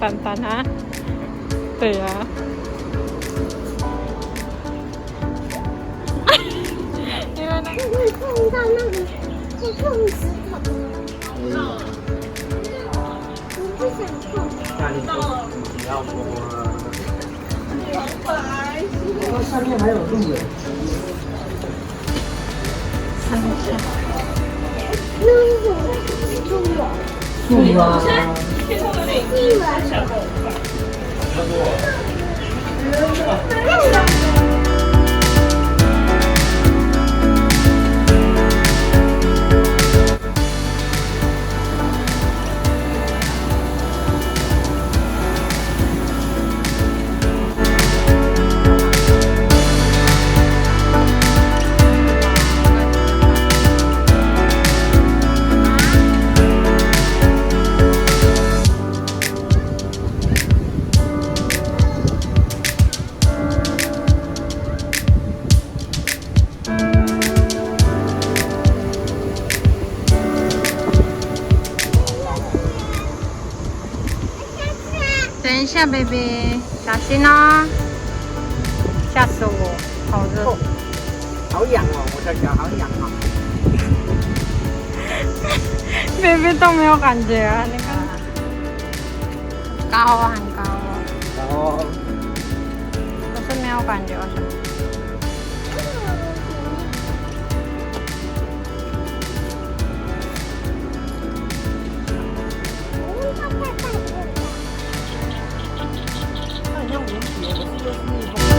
啊？对呀、因为那个碰到那个会碰石头吗？我不想碰。那你说你要摸。那下面还有路耶。那是什么？猪肉。树啊。鸡等一下，baby，小心哦！吓死我，好热。好痒哦，我的脚好痒哦。baby 都没有感觉啊，你看，高啊，很高哦，高、哦可是没有感觉为什么？像蚊子，可是又是蜜蜂。